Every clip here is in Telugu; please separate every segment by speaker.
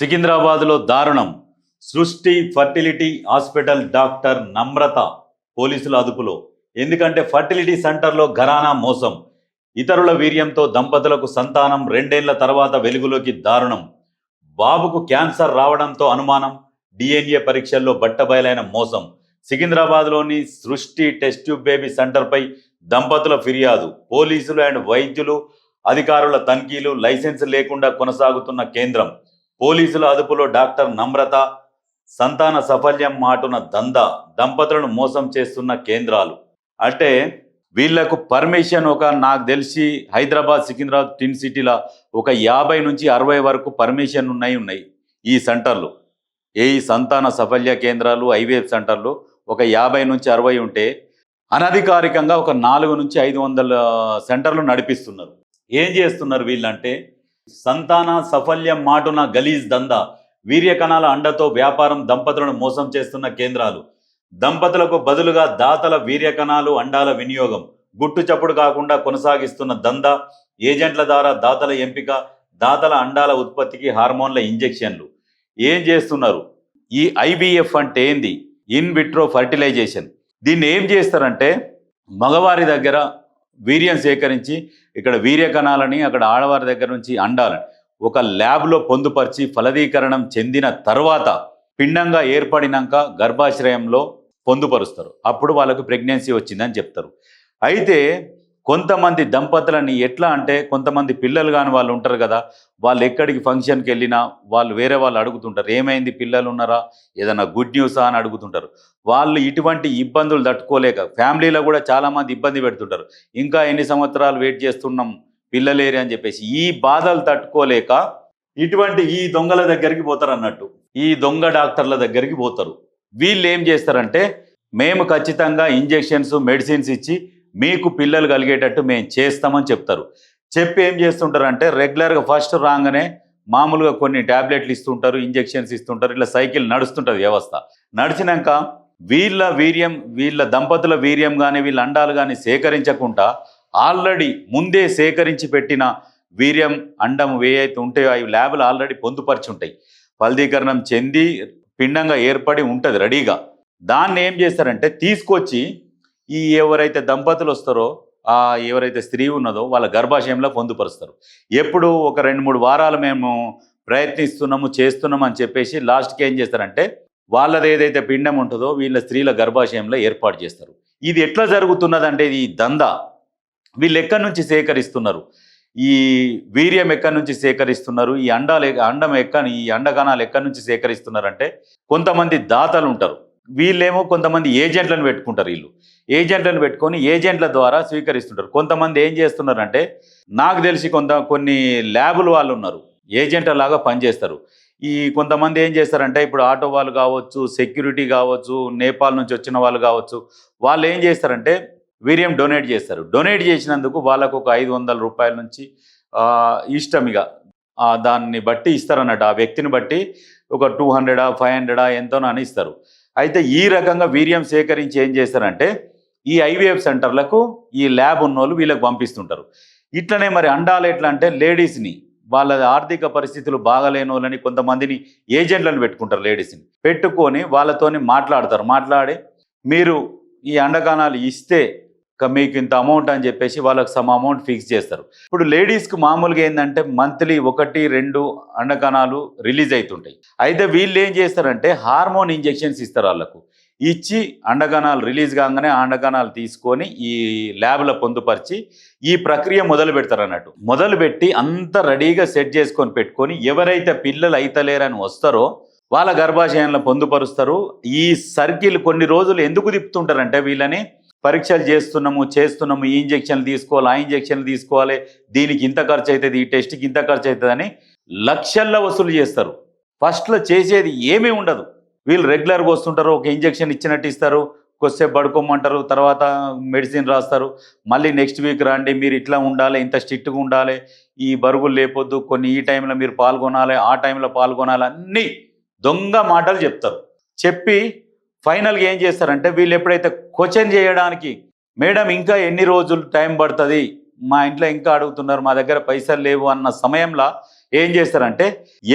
Speaker 1: సికింద్రాబాద్లో దారుణం. సృష్టి ఫర్టిలిటీ హాస్పిటల్ డాక్టర్ నమ్రత పోలీసుల అదుపులో. ఎందుకంటే ఫర్టిలిటీ సెంటర్లో ఘరానా మోసం. ఇతరుల వీర్యంతో దంపతులకు సంతానం రెండేళ్ళ తర్వాత వెలుగులోకి దారుణం. బాబుకు క్యాన్సర్ రావడంతో అనుమానం డిఎన్ఏ పరీక్షల్లో బట్టబయలైన మోసం. సికింద్రాబాద్లోని సృష్టి టెస్ట్ ట్యూబ్ బేబీ సెంటర్పై దంపతుల ఫిర్యాదు. పోలీసులు అండ్ వైద్యులు అధికారుల తనిఖీలు లైసెన్స్ లేకుండా కొనసాగుతున్న కేంద్రం. పోలీసుల అదుపులో డాక్టర్ నమ్రత సంతాన సఫల్యం మాటున దంద దంపతులను మోసం చేస్తున్న కేంద్రాలు. అంటే వీళ్ళకు పర్మిషన్ ఒక నాకు తెలిసి హైదరాబాద్ సికింద్రాబాద్ టిన్ సిటీలో ఒక యాభై నుంచి అరవై వరకు పర్మిషన్ ఉన్నాయి ఉన్నాయి ఈ సెంటర్లు. ఏ సంతాన సఫల్య కేంద్రాలు ఐవీఎఫ్ సెంటర్లు ఒక యాభై నుంచి అరవై ఉంటే అనధికారికంగా ఒక నాలుగు నుంచి ఐదు వందల సెంటర్లు నడిపిస్తున్నారు. ఏం చేస్తున్నారు వీళ్ళంటే సంతాన సఫల్యం మాటున గలీజ్ దందా. వీర్యకణాల అండతో వ్యాపారం దంపతులను మోసం చేస్తున్న కేంద్రాలు. దంపతులకు బదులుగా దాతల వీర్యకణాలు అండాల వినియోగం. గుట్టు చప్పుడు కాకుండా కొనసాగిస్తున్న దందా ఏజెంట్ల ద్వారా దాతల ఎంపిక దాతల అండాల ఉత్పత్తికి హార్మోన్ల ఇంజెక్షన్లు. ఏం చేస్తున్నారు? ఈ ఐబిఎఫ్ అంటే ఏంది? In vitro fertilisation. దీన్ని ఏం చేస్తారంటే మగవారి దగ్గర వీర్యం సేకరించి ఇక్కడ వీర్య కణాలని అక్కడ ఆడవారి దగ్గర నుంచి అండాలని. ఒక ల్యాబ్లో పొందుపరిచి ఫలదీకరణం చెందిన తర్వాత పిండంగా ఏర్పడినాక గర్భాశ్రయంలో పొందుపరుస్తారు. అప్పుడు వాళ్ళకు ప్రెగ్నెన్సీ వచ్చిందని చెప్తారు. అయితే కొంతమంది దంపతులని ఎట్లా అంటే కొంతమంది పిల్లలు కాని వాళ్ళు ఉంటారు కదా వాళ్ళు ఎక్కడికి ఫంక్షన్కి వెళ్ళినా వాళ్ళు వేరే వాళ్ళు అడుగుతుంటారు ఏమైంది? పిల్లలు ఉన్నారా? ఏదైనా గుడ్ న్యూసా అని అడుగుతుంటారు. వాళ్ళు ఇటువంటి ఇబ్బందులు తట్టుకోలేక ఫ్యామిలీలో కూడా చాలామంది ఇబ్బంది పెడుతుంటారు. ఇంకా ఎన్ని సంవత్సరాలు వెయిట్ చేస్తున్నాం? పిల్లలేరి అని చెప్పేసి ఈ బాధలు తట్టుకోలేక ఇటువంటి ఈ దొంగల దగ్గరికి పోతారు అన్నట్టు. ఈ దొంగ డాక్టర్ల దగ్గరికి పోతారు. వీళ్ళు ఏం చేస్తారంటే మేము ఖచ్చితంగా ఇంజెక్షన్స్ మెడిసిన్స్ ఇచ్చి మీకు పిల్లలు కలిగేటట్టు మేము చేస్తామని చెప్తారు. చెప్పి ఏం చేస్తుంటారంటే రెగ్యులర్గా ఫస్ట్ రాగానే మామూలుగా కొన్ని ట్యాబ్లెట్లు ఇస్తుంటారు ఇంజెక్షన్స్ ఇస్తుంటారు ఇట్లా సైకిల్ నడుస్తుంటుంది వ్యవస్థ. నడిచినాక వీళ్ళ వీర్యం వీళ్ళ దంపతుల వీర్యం కానీ వీళ్ళ అండాలు కానీ సేకరించకుండా ఆల్రెడీ ముందే సేకరించి పెట్టిన వీర్యం అండం ఏవైతే ఉంటాయో అవి ల్యాబ్లు ఆల్రెడీ పొందుపరిచి ఉంటాయి ఫలదీకరణం చెంది పిండంగా ఏర్పడి ఉంటుంది రెడీగా. దాన్ని ఏం చేస్తారంటే తీసుకొచ్చి ఈ ఎవరైతే దంపతులు వస్తారో ఆ ఎవరైతే స్త్రీ ఉన్నదో వాళ్ళ గర్భాశయంలో పొందుపరుస్తారు. ఎప్పుడు ఒక రెండు మూడు వారాలు మేము ప్రయత్నిస్తున్నాము చేస్తున్నాము అని చెప్పేసి లాస్ట్కి ఏం చేస్తారంటే వాళ్ళది ఏదైతే పిండం ఉంటుందో వీళ్ళ స్త్రీల గర్భాశయంలో ఏర్పాటు చేస్తారు. ఇది ఎట్లా జరుగుతున్నదంటే ఇది దందా. వీళ్ళు ఎక్కడి నుంచి సేకరిస్తున్నారు? ఈ వీర్యం ఎక్కడి నుంచి సేకరిస్తున్నారు? ఈ అండాలు అండం ఎక్క ఈ అండగణాలు ఎక్కడి నుంచి సేకరిస్తున్నారంటే కొంతమంది దాతలు ఉంటారు. వీళ్ళేమో కొంతమంది ఏజెంట్లను పెట్టుకుంటారు వీళ్ళు. ఏజెంట్లను పెట్టుకొని ఏజెంట్ల ద్వారా స్వీకరిస్తుంటారు. కొంతమంది ఏం చేస్తున్నారంటే నాకు తెలిసి కొంత కొన్ని ల్యాబులు వాళ్ళు ఉన్నారు. ఏజెంట్ల లాగా పనిచేస్తారు. ఈ కొంతమంది ఏం చేస్తారంటే ఇప్పుడు ఆటో వాళ్ళు కావచ్చు సెక్యూరిటీ కావచ్చు నేపాల్ నుంచి వచ్చిన వాళ్ళు కావచ్చు వాళ్ళు ఏం చేస్తారంటే వీర్యం డొనేట్ చేస్తారు. డొనేట్ చేసినందుకు వాళ్ళకు ఒక ఐదు వందల రూపాయల నుంచి ఇష్టమిగా దాన్ని బట్టి ఇస్తారన్నట్టు ఆ వ్యక్తిని బట్టి ఒక టూ హండ్రెడా ఫైవ్ హండ్రెడా ఎంతోనో అని ఇస్తారు. అయితే ఈ రకంగా వీర్యం సేకరించి ఏం చేస్తారంటే ఈ ఐవీఎఫ్ సెంటర్లకు ఈ ల్యాబ్ ఉన్నోళ్ళు వీళ్ళకి పంపిస్తుంటారు. ఇట్లనే మరి అండాలు ఎట్లా అంటే లేడీస్ని వాళ్ళ ఆర్థిక పరిస్థితులు బాగలేని వాళ్ళని కొంతమందిని ఏజెంట్లను పెట్టుకుంటారు లేడీస్ని. పెట్టుకొని వాళ్ళతోని మాట్లాడతారు. మాట్లాడి మీరు ఈ అండకాణాలు ఇస్తే మీకు ఇంత అమౌంట్ అని చెప్పేసి వాళ్ళకి సమ్ అమౌంట్ ఫిక్స్ చేస్తారు. ఇప్పుడు లేడీస్కి మామూలుగా ఏంటంటే మంత్లీ ఒకటి రెండు అండకణాలు రిలీజ్ అవుతుంటాయి అయితే వీళ్ళు ఏం చేస్తారంటే హార్మోన్ ఇంజెక్షన్స్ ఇస్తారు వాళ్ళకు. ఇచ్చి అండకణాలు రిలీజ్ కాగానే ఆ తీసుకొని ఈ ల్యాబ్లో పొందుపరిచి ఈ ప్రక్రియ మొదలు పెడతారు అన్నట్టు. మొదలు పెట్టి అంత రెడీగా సెట్ చేసుకొని పెట్టుకొని ఎవరైతే పిల్లలు అయితలేరని వస్తారో వాళ్ళ గర్భాశయంలో పొందుపరుస్తారు. ఈ సర్కిల్ కొన్ని రోజులు ఎందుకు తిప్పుతుంటారంటే వీళ్ళని పరీక్షలు చేస్తున్నాము చేస్తున్నాము ఈ ఇంజెక్షన్లు తీసుకోవాలి ఆ ఇంజెక్షన్లు తీసుకోవాలి దీనికి ఇంత ఖర్చు అవుతుంది ఈ టెస్ట్కి ఇంత ఖర్చు అవుతుంది అని లక్షల్లో వసూలు చేస్తారు. ఫస్ట్లో చేసేది ఏమీ ఉండదు. వీళ్ళు రెగ్యులర్గా వస్తుంటారు ఒక ఇంజెక్షన్ ఇచ్చినట్టు ఇస్తారు కొద్దిసేపు పడుకోమంటారు తర్వాత మెడిసిన్ రాస్తారు మళ్ళీ నెక్స్ట్ వీక్ రండి మీరు ఇట్లా ఉండాలి ఇంత స్ట్రిక్ట్గా ఉండాలి ఈ బరుగులు లేపొద్దు కొన్ని ఈ టైంలో మీరు పాల్గొనాలి ఆ టైంలో పాల్గొనాలి అన్నీ దొంగ మాటలు చెప్తారు. చెప్పి ఫైనల్గా ఏం చేస్తారంటే వీళ్ళు ఎప్పుడైతే క్వశ్చన్ చేయడానికి మేడం ఇంకా ఎన్ని రోజులు టైం పడుతుంది? మా ఇంట్లో ఇంకా అడుగుతున్నారు మా దగ్గర పైసలు లేవు అన్న సమయంలో ఏం చేస్తారంటే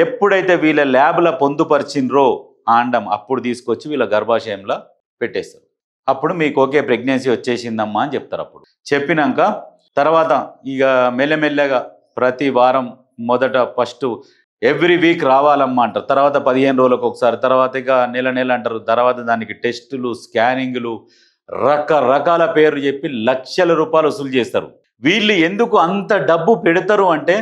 Speaker 1: ఎప్పుడైతే వీళ్ళ ల్యాబ్లో పొందుపరిచిండ్రో ఆ అండం అప్పుడు తీసుకొచ్చి వీళ్ళ గర్భాశయంలో పెట్టేస్తారు. అప్పుడు మీకు ఓకే ప్రెగ్నెన్సీ వచ్చేసిందమ్మా అని చెప్తారు అప్పుడు. చెప్పినాక తర్వాత ఇక మెల్లమెల్లగా ప్రతి వారం మొదట ఫస్ట్ ఎవ్రీ వీక్ రావాలమ్మా అంటారు. తర్వాత పదిహేను రోజులకు ఒకసారి తర్వాత ఇక నెల నెల అంటారు. తర్వాత దానికి టెస్టులు స్కానింగ్లు రకరకాల పేర్లు చెప్పి లక్షల రూపాయలు వసూలు చేస్తారు. వీళ్ళు ఎందుకు అంత డబ్బు పెడతారు అంటే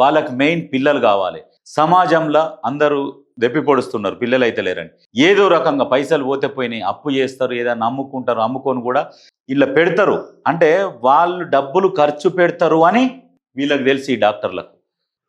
Speaker 1: వాళ్ళకి మెయిన్ పిల్లలు కావాలి. సమాజంలో అందరూ దెప్పి పొడుస్తున్నారు పిల్లలు అయితే లేరని. ఏదో రకంగా పైసలు పోతే పోయినాయి అప్పు చేస్తారు ఏదైనా అమ్ముకుంటారు అమ్ముకొని కూడా ఇలా పెడతారు. అంటే వాళ్ళు డబ్బులు ఖర్చు పెడతారు అని వీళ్ళకి తెలిసి ఈ డాక్టర్లకు.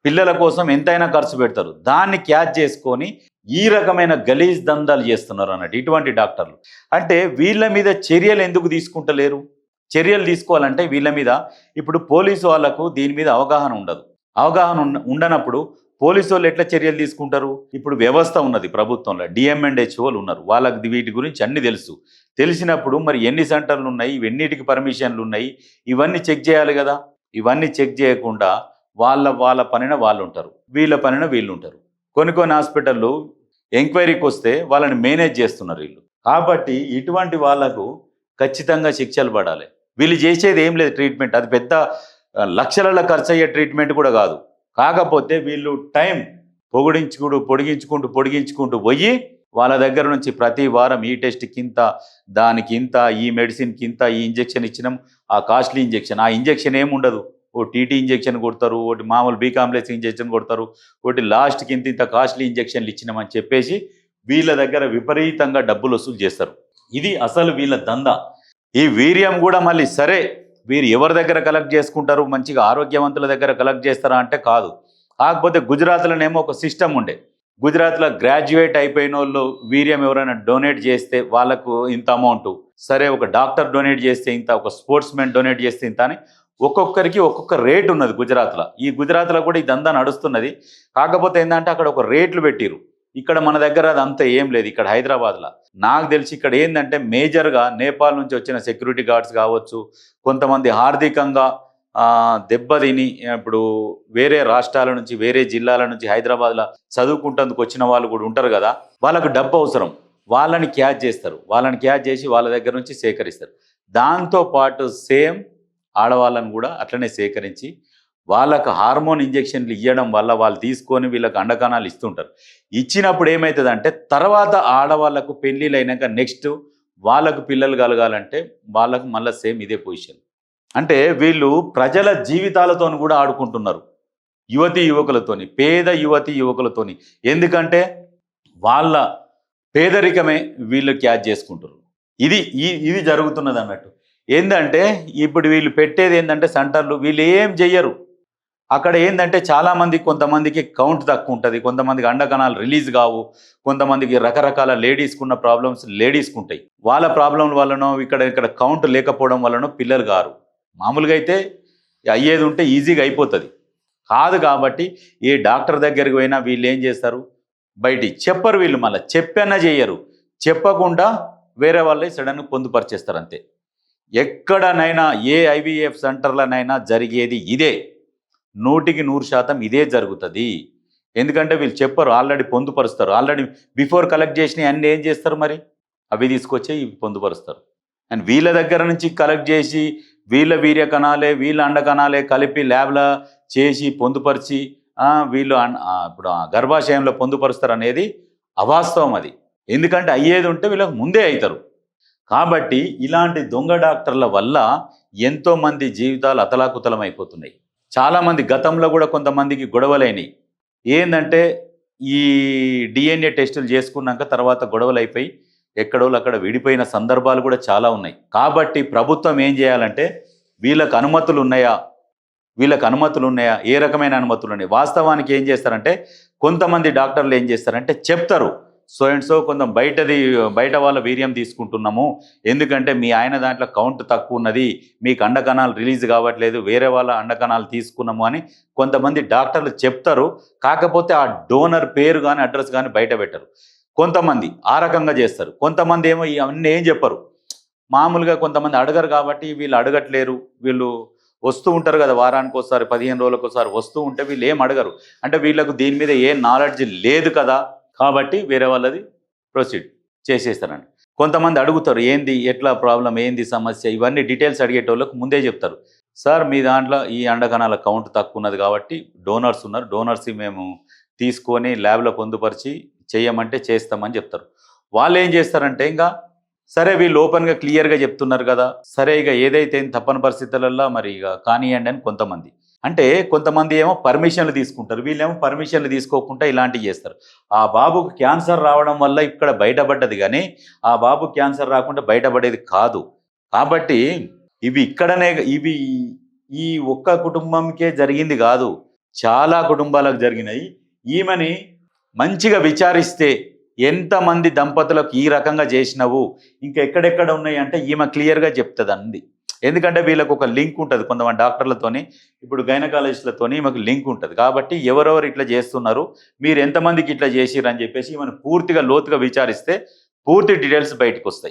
Speaker 1: పిల్లల కోసం ఎంతైనా ఖర్చు పెడతారు. దాన్ని క్యాచ్ చేసుకొని ఈ రకమైన గలీజ్ దందాలు చేస్తున్నారు అన్నట్టు ఇటువంటి డాక్టర్లు. అంటే వీళ్ళ మీద చర్యలు ఎందుకు తీసుకుంటలేరు? చర్యలు తీసుకోవాలంటే వీళ్ళ మీద ఇప్పుడు పోలీసు వాళ్ళకు దీని మీద అవగాహన ఉండదు. అవగాహన ఉండనప్పుడు పోలీసు వాళ్ళు ఎట్లా చర్యలు తీసుకుంటారు? ఇప్పుడు వ్యవస్థ ఉన్నది ప్రభుత్వంలో. డిఎంఎండ్హెచ్ఓలు ఉన్నారు. వాళ్ళకి వీటి గురించి అన్ని తెలుసు. తెలిసినప్పుడు మరి ఎన్ని సెంటర్లు ఉన్నాయి? ఇవన్నిటికి పర్మిషన్లు ఉన్నాయి? ఇవన్నీ చెక్ చేయాలి కదా? ఇవన్నీ చెక్ చేయకుండా వాళ్ళ వాళ్ళ పనిన వాళ్ళు ఉంటారు వీళ్ళ పనిన వీళ్ళు ఉంటారు కొన్ని కొన్ని హాస్పిటళ్ళు ఎంక్వైరీకి వస్తే వాళ్ళని మేనేజ్ చేస్తున్నారు వీళ్ళు. కాబట్టి ఇటువంటి వాళ్ళకు ఖచ్చితంగా శిక్షలు పడాలి. వీళ్ళు చేసేది ఏం లేదు ట్రీట్మెంట్. అది పెద్ద లక్షలలో ఖర్చు అయ్యే ట్రీట్మెంట్ కూడా కాదు. కాకపోతే వీళ్ళు టైం పొగిడించుకుంటూ పొడిగించుకుంటూ పొడిగించుకుంటూ పోయి వాళ్ళ దగ్గర నుంచి ప్రతి వారం ఈ టెస్ట్కి ఇంత దానికి ఇంత ఈ మెడిసిన్కి ఇంత ఈ ఇంజెక్షన్ ఇచ్చినాం ఆ కాస్ట్లీ ఇంజెక్షన్. ఆ ఇంజెక్షన్ ఏముండదు ఓ టీటీ ఇంజెక్షన్ కొడతారు ఒకటి మామూలు బీ కాంప్లెక్స్ ఇంజెక్షన్ కొడతారు ఒకటి లాస్ట్కి ఇంత ఇంత కాస్ట్లీ ఇంజెక్షన్లు ఇచ్చినామని చెప్పేసి వీళ్ళ దగ్గర విపరీతంగా డబ్బులు వసూలు చేస్తారు. ఇది అసలు వీళ్ళ దందా. ఈ వీర్యం కూడా మళ్ళీ సరే వీరు ఎవరి దగ్గర కలెక్ట్ చేసుకుంటారు మంచిగా ఆరోగ్యవంతుల దగ్గర కలెక్ట్ చేస్తారా అంటే కాదు. కాకపోతే గుజరాత్లోనేమో ఒక సిస్టమ్ ఉండే. గుజరాత్లో గ్రాడ్యుయేట్ అయిపోయిన వాళ్ళు వీర్యం ఎవరైనా డొనేట్ చేస్తే వాళ్ళకు ఇంత అమౌంట్. సరే ఒక డాక్టర్ డొనేట్ చేస్తే ఇంత ఒక స్పోర్ట్స్ మెన్ డొనేట్ చేస్తే ఇంత అని ఒక్కొక్కరికి ఒక్కొక్క రేట్ ఉన్నది గుజరాత్లో. ఈ గుజరాత్లో కూడా ఇదంతా నడుస్తున్నది. కాకపోతే ఏంటంటే అక్కడ ఒక రేట్లు పెట్టిరు ఇక్కడ మన దగ్గర అది అంత ఏం లేదు. ఇక్కడ హైదరాబాద్లో. నాకు తెలిసి ఇక్కడ ఏంటంటే మేజర్గా నేపాల్ నుంచి వచ్చిన సెక్యూరిటీ గార్డ్స్ కావచ్చు కొంతమంది ఆర్థికంగా దెబ్బతిని ఇప్పుడు వేరే రాష్ట్రాల నుంచి వేరే జిల్లాల నుంచి హైదరాబాద్లో చదువుకుంటందుకు వచ్చిన వాళ్ళు కూడా ఉంటారు కదా. వాళ్ళకు డబ్బు అవసరం. వాళ్ళని క్యాచ్ చేస్తారు. వాళ్ళని క్యాచ్ చేసి వాళ్ళ దగ్గర నుంచి సేకరిస్తారు. దాంతో పాటు సేమ్ ఆడవాళ్ళను కూడా అట్లనే సేకరించి వాళ్ళకు హార్మోన్ ఇంజెక్షన్లు ఇవ్వడం వల్ల వాళ్ళు తీసుకొని వీళ్ళకి అండకాణాలు ఇస్తుంటారు. ఇచ్చినప్పుడు ఏమవుతుందంటే తర్వాత ఆడవాళ్ళకు పెళ్ళిళ్ళు అయినాక నెక్స్ట్ వాళ్ళకు పిల్లలు కలగాలంటే వాళ్ళకు మళ్ళీ సేమ్ ఇదే పొజిషన్. అంటే వీళ్ళు ప్రజల జీవితాలతో కూడా ఆడుకుంటున్నారు. యువతి యువకులతోని పేద యువతి యువకులతోని. ఎందుకంటే వాళ్ళ పేదరికమే వీళ్ళు క్యాచ్ చేసుకుంటారు ఇది ఈ- ఇది జరుగుతున్నది అన్నట్టు ఏంటంటే ఇప్పుడు వీళ్ళు పెట్టేది ఏంటంటే సెంటర్లు వీళ్ళు ఏం చెయ్యరు. అక్కడ ఏంటంటే చాలామంది కొంతమందికి కౌంట్ తక్కువ ఉంటుంది కొంతమందికి అండకణాలు రిలీజ్ కావు. కొంతమందికి రకరకాల లేడీస్కి ఉన్న ప్రాబ్లమ్స్ లేడీస్కి ఉంటాయి వాళ్ళ ప్రాబ్లం వల్లనో ఇక్కడ ఇక్కడ కౌంట్ లేకపోవడం వల్లనో పిల్లలు గారు. మామూలుగా అయితే అయ్యేది ఉంటే ఈజీగా అయిపోతుంది. కాదు కాబట్టి ఏ డాక్టర్ దగ్గరికి పోయినా వీళ్ళు ఏం చేస్తారు? బయటి చెప్పరు వీళ్ళు మళ్ళీ. చెప్పన్నా చేయరు చెప్పకుండా వేరే వాళ్ళే సడన్గా పొందుపరిచేస్తారు అంతే. ఎక్కడనైనా ఏ ఐవీఎఫ్ సెంటర్లనైనా జరిగేది ఇదే. నూటికి నూరు శాతం ఇదే జరుగుతుంది. ఎందుకంటే వీళ్ళు చెప్పరు ఆల్రెడీ పొందుపరుస్తారు. ఆల్రెడీ బిఫోర్ కలెక్ట్ చేసినవి అన్నీ ఏం చేస్తారు మరి? అవి తీసుకొచ్చి ఇవి పొందుపరుస్తారు. అండ్ వీళ్ళ దగ్గర నుంచి కలెక్ట్ చేసి వీళ్ళ వీర్య కణాలే వీళ్ళ అండ కణాలే కలిపి ల్యాబ్లో చేసి పొందుపరిచి వీళ్ళు ఇప్పుడు గర్భాశయంలో పొందుపరుస్తారు అనేది అవాస్తవం అది. ఎందుకంటే అయ్యేది ఉంటే వీళ్ళకి ముందే అవుతారు కాబట్టి ఇలాంటి దొంగ డాక్టర్ల వల్ల ఎంతోమంది జీవితాలు అతలాకుతలం అయిపోతున్నాయి చాలామంది గతంలో కూడా కొంతమందికి గొడవలైనవి ఏంటంటే ఈ డిఎన్ఏ టెస్టులు చేసుకున్నాక తర్వాత గొడవలు అయిపోయి ఎక్కడో అక్కడ విడిపోయిన సందర్భాలు కూడా చాలా ఉన్నాయి. కాబట్టి ప్రభుత్వం ఏం చేయాలంటే వీళ్ళకు అనుమతులు ఉన్నాయా వీళ్ళకి అనుమతులు ఉన్నాయా ఏ రకమైన అనుమతులు ఉన్నాయి వాస్తవానికి ఏం చేస్తారంటే కొంతమంది డాక్టర్లు ఏం చేస్తారంటే చెప్తారు. సో అండ్ సో కొంత బయటది బయట వాళ్ళ వీర్యం తీసుకుంటున్నాము. ఎందుకంటే మీ ఆయన దాంట్లో కౌంట్ తక్కువ ఉన్నది. మీకు అండకణాలు రిలీజ్ కావట్లేదు. వేరే వాళ్ళ అండకణాలు తీసుకున్నాము అని కొంతమంది డాక్టర్లు చెప్తారు. కాకపోతే ఆ డోనర్ పేరు కానీ అడ్రస్ కానీ బయట పెట్టరు. కొంతమంది ఆ రకంగా చేస్తారు. కొంతమంది ఏమో ఇవన్నీ ఏం చెప్పరు. మామూలుగా కొంతమంది అడగరు కాబట్టి వీళ్ళు అడగట్లేరు. వీళ్ళు వస్తూ ఉంటారు కదా వారానికి ఒకసారి పదిహేను రోజులకు ఒకసారి వస్తూ ఉంటే వీళ్ళు ఏం అడగరు. అంటే వీళ్ళకు దీని మీద ఏ నాలెడ్జ్ లేదు కదా. కాబట్టి వేరే వాళ్ళది ప్రొసీడ్ చేసేస్తారండి. కొంతమంది అడుగుతారు ఏంది? ఎట్లా? ప్రాబ్లం? ఏంది? సమస్య? ఇవన్నీ డీటెయిల్స్ అడిగేటోళ్ళకు ముందే చెప్తారు. సార్ మీ దాంట్లో ఈ అండకణాల కౌంట్ తక్కువ ఉన్నది కాబట్టి డోనర్స్ ఉన్నారు. డోనర్స్ మేము తీసుకొని ల్యాబ్లో పొందుపరిచి చేయమంటే చేస్తామని చెప్తారు. వాళ్ళు ఏం చేస్తారంటే ఇంకా సరే వీళ్ళు ఓపెన్గా క్లియర్గా చెప్తున్నారు కదా. సరే ఇక ఏదైతే తప్పని పరిస్థితులలో మరి ఇక కానియండి అని కొంతమంది. అంటే కొంతమంది ఏమో పర్మిషన్లు తీసుకుంటారు వీళ్ళేమో పర్మిషన్లు తీసుకోకుండా ఇలాంటివి చేస్తారు. ఆ బాబుకు క్యాన్సర్ రావడం వల్ల ఇక్కడ బయటపడ్డది కానీ ఆ బాబు క్యాన్సర్ రాకుండా బయటపడేది కాదు. కాబట్టి ఇవి ఇక్కడనే ఇవి ఈ ఒక్క కుటుంబంకే జరిగింది కాదు చాలా కుటుంబాలకు జరిగినాయి. ఈమెని మంచిగా విచారిస్తే ఎంతమంది దంపతులకు ఈ రకంగా చేసినవు ఇంకా ఎక్కడెక్కడ ఉన్నాయి అంటే ఈమె క్లియర్గా చెప్తుంది అంది ఎందుకంటే వీళ్ళకు ఒక లింక్ ఉంటుంది కొంతమంది డాక్టర్లతోని ఇప్పుడు గైనకాలజిస్టులతోని మాకు లింక్ ఉంటుంది. కాబట్టి ఎవరెవరు ఇట్లా చేస్తున్నారు మీరు ఎంతమందికి ఇట్లా చేసిర్రు అని చెప్పేసి మనం పూర్తిగా లోతుగా విచారిస్తే పూర్తి డీటెయిల్స్ బయటకు వస్తాయి